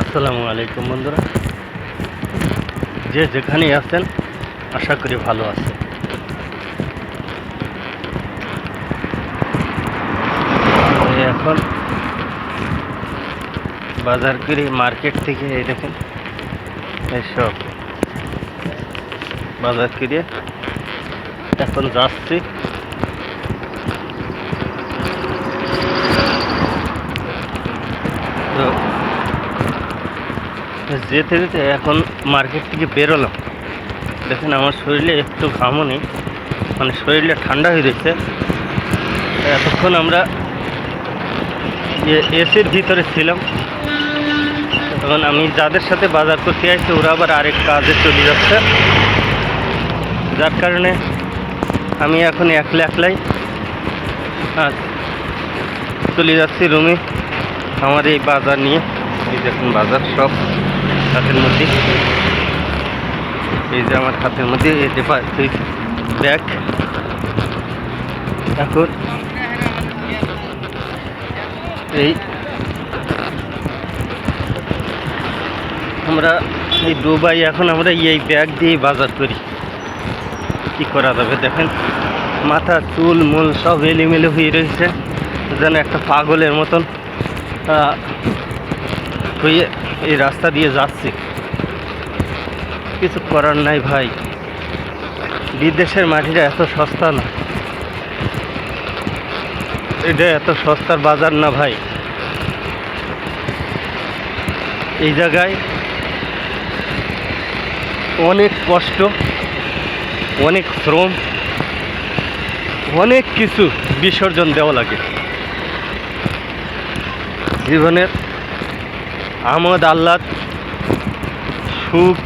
আসসালামু আলাইকুম বন্ধুরা। যে যেখানেই আছেন, আশা করি ভালো আছে এখন বাজার করে, মার্কেট থেকে এই দেখেন এইসব বাজার করে এখন যাচ্ছি তো যেতে যেতে এখন মার্কেট থেকে বেরোলাম। দেখেন আমার শরীরে একটু ঘামও নেই মানে শরীরটা ঠান্ডা হয়ে গেছে এতক্ষণ আমরা এসির ভিতরে ছিলাম তখন আমি যাদের সাথে বাজার করতে আসছি ওরা আবার আরেক কাজে চলে যাচ্ছে। যার কারণে আমি এখন একলা একলাই চলে যাচ্ছি রুমে। আমার এই বাজার নিয়ে, এই দেখুন বাজার সব। হাতের মধ্যে। এই যে আমার হাতের মধ্যে, এই যে ব্যাগ। এখন এই আমরা এই দুবাই, এখন আমরা এই ব্যাগ দিয়ে বাজার করি। কি করা যাবে দেখেন? মাথা, চুল মূল সব এলিমেলে হয়ে রয়েছে। যেন একটা পাগলের মতন হয়ে এই রাস্তা দিয়ে যাচ্ছে। কিছু করার নাই ভাই। বিদেশের মাটিটা এত সস্তা না। এটা এত সস্তার বাজার না ভাই। এই জায়গায় অনেক কষ্ট, অনেক শ্রম, অনেক কিছু বিসর্জন দেওয়া লাগে। জীবনের আমদ আহ্লাদ সুখ,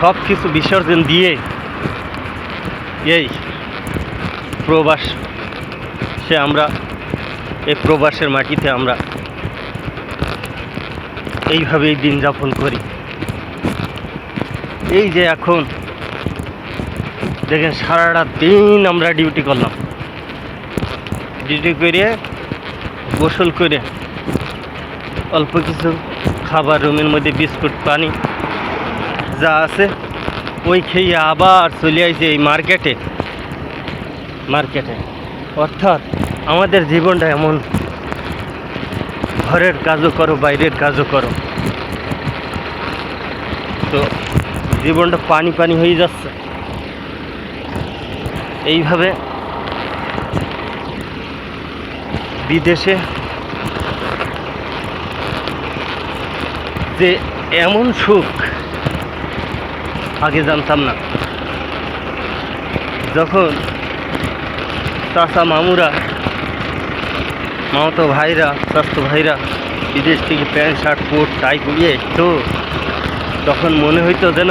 সব কিছু বিসর্জন দিয়ে এই প্রবাস, সে আমরা, এই প্রবাসের মাটিতে আমরা এইভাবেই দিন যাপন করি। এই যে এখন দেখেন, সারাটা দিন আমরা ডিউটি করলাম। ডিউটি করে গোসল করে অল্প কিছু খাবার রুমের মধ্যে বিস্কুট, পানি যা আছে, ওই খেয়ে আবার চলে আসছে এই মার্কেটে। মার্কেটে। অর্থাৎ আমাদের জীবনটা এমন। ঘরের কাজও করো, বাইরের কাজও করো। তো জীবনটা পানি পানি হয়ে যাচ্ছে। এইভাবে বিদেশে যে এমন সুখ, আগে জানতাম না। যখন চাচা মামুরা, মামাতো ভাইরা, স্বাস্থ্য ভাইরা বিদেশ থেকে প্যান্ট, শার্ট, কোট, টাই পরিয়ে তো তখন মনে হইতো যেন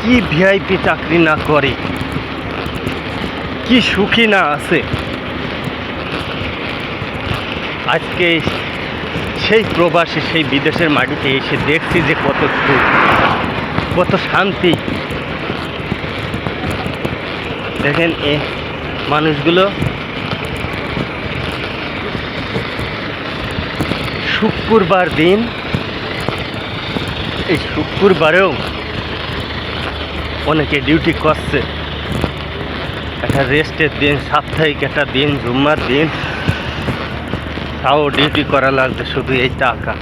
কি ভিআইপি চাকরি না করে, কি সুখী না আছে। আজকে সেই প্রবাসী, সেই বিদেশের মাটিতে এসে দেখছি যে কত সুখ, কত শান্তি। দেখেন এ মানুষগুলো শুক্রবার দিন, এই শুক্রবারেও অনেকে ডিউটি করছে। একটা রেস্টের দিন, সাপ্তাহিক একটা দিন, জুম্মার দিন। তাও ডিউটি করা লাগবে শুধু এই টাকা।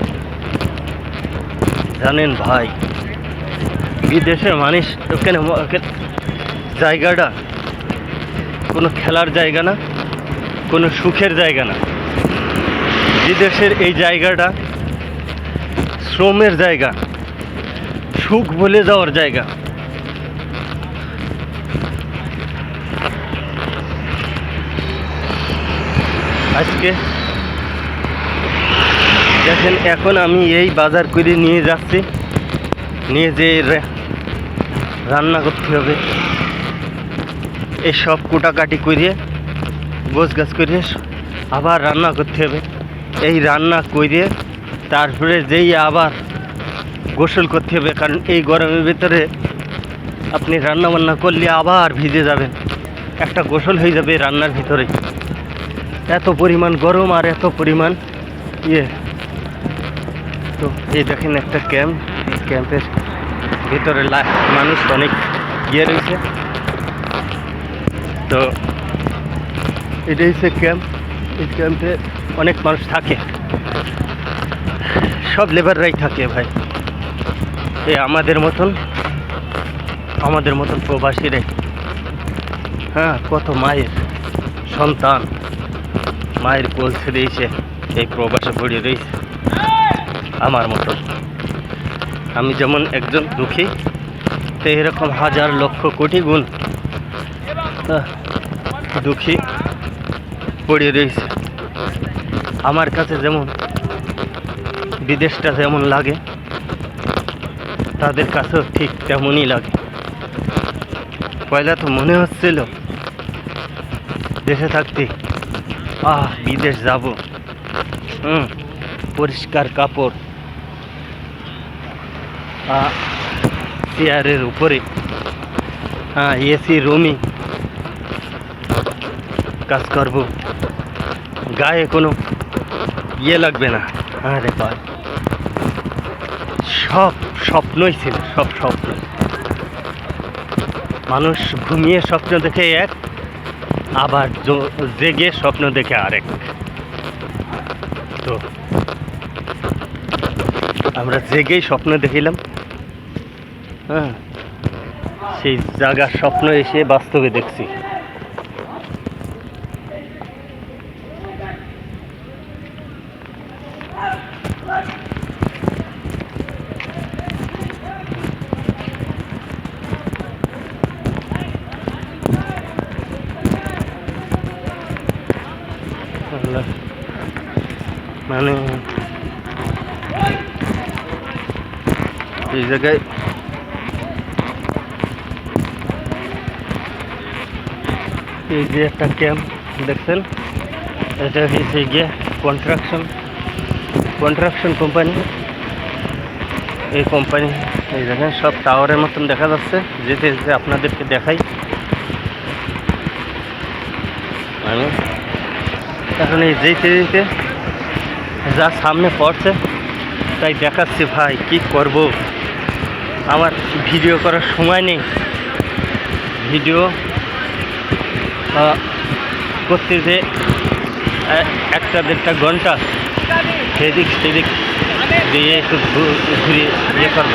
জানেন ভাই, বিদেশের মানুষ ওখানে জায়গাটা কোনো খেলার জায়গা না, কোনো সুখের জায়গা না। বিদেশের এই জায়গাটা শ্রমের জায়গা, সুখ বলে যাওয়ার জায়গা। আজকে দেখেন, এখন আমি এই বাজার করে নিয়ে যাচ্ছি। নিয়ে যে রান্না করতে হবে। এই সব কুটাকাটি করে গোছ গাছ করে আবার রান্না করতে হবে। এই রান্না করে তারপরে যেই আবার গোসল করতে হবে, কারণ এই গরমের ভিতরে আপনি রান্না বান্না করলে আবার ভিজে যাবেন। একটা গোসল হয়ে যাবে রান্নার ভিতরে। এত পরিমাণ গরম আর এত পরিমাণ ইয়ে। তো এই দেখেন একটা ক্যাম্প। এই ক্যাম্পের ভিতরে মানুষ অনেক ইয়ে রয়েছে। তো এটা হচ্ছে ক্যাম্প। এই ক্যাম্পে অনেক মানুষ থাকে। সব লেবাররাই থাকে ভাই। এ আমাদের মতন আমাদের মতন প্রবাসীরাই। হ্যাঁ কত মায়ের সন্তান। মায়ের ছেড়ে এসে এই প্রবাসে পড়ে রয়েছে। আমার মতন আমি যেমন একজন দুঃখী তো এরকম হাজার লক্ষ কোটি গুণ দুঃখী পড়ে রয়েছে আমার কাছে যেমন, বিদেশটা যেমন লাগে, তাদের কাছেও ঠিক তেমনই লাগে। পয়লা তো মনে হচ্ছিল, দেশে থাকতে, আহ, বিদেশ যাব। হুম, পরিষ্কার কাপড় চেয়ারের উপরে হ্যাঁ এসি রুমই কাজ করব গায়ে কোনো ইয়ে লাগবে না হ্যাঁ রে ভাই সব স্বপ্নই ছিল সব স্বপ্ন মানুষ ঘুমিয়ে স্বপ্ন দেখে এক আবার জেগে স্বপ্ন দেখে আরেক তো আমরা জেগেই স্বপ্ন দেখিলাম হ্যাঁ সেই জায়গার স্বপ্ন এসে বাস্তবে দেখছি। মানে এই জায়গায় এই যে একটা ক্যাম্প দেখছেন? এটা হচ্ছে গিয়ে কন্ট্রাকশন কন্ট্রাকশন কোম্পানি এই কোম্পানি এই দেখেন, সব টাওয়ারের মতন দেখা যাচ্ছে। যেতে যেতে আপনাদেরকে দেখাই। আমি এখন এই যেতে যেতে যা সামনে পড়ছে, তাই দেখাচ্ছি, ভাই, কি করব? আমার ভিডিও করার সময় নেই। ভিডিও আহ, করতে যে এ- একটা দেড়টা ঘণ্টা সেদিক সেদিক দিয়ে একটু ঘু- ঘুরে ইয়ে করব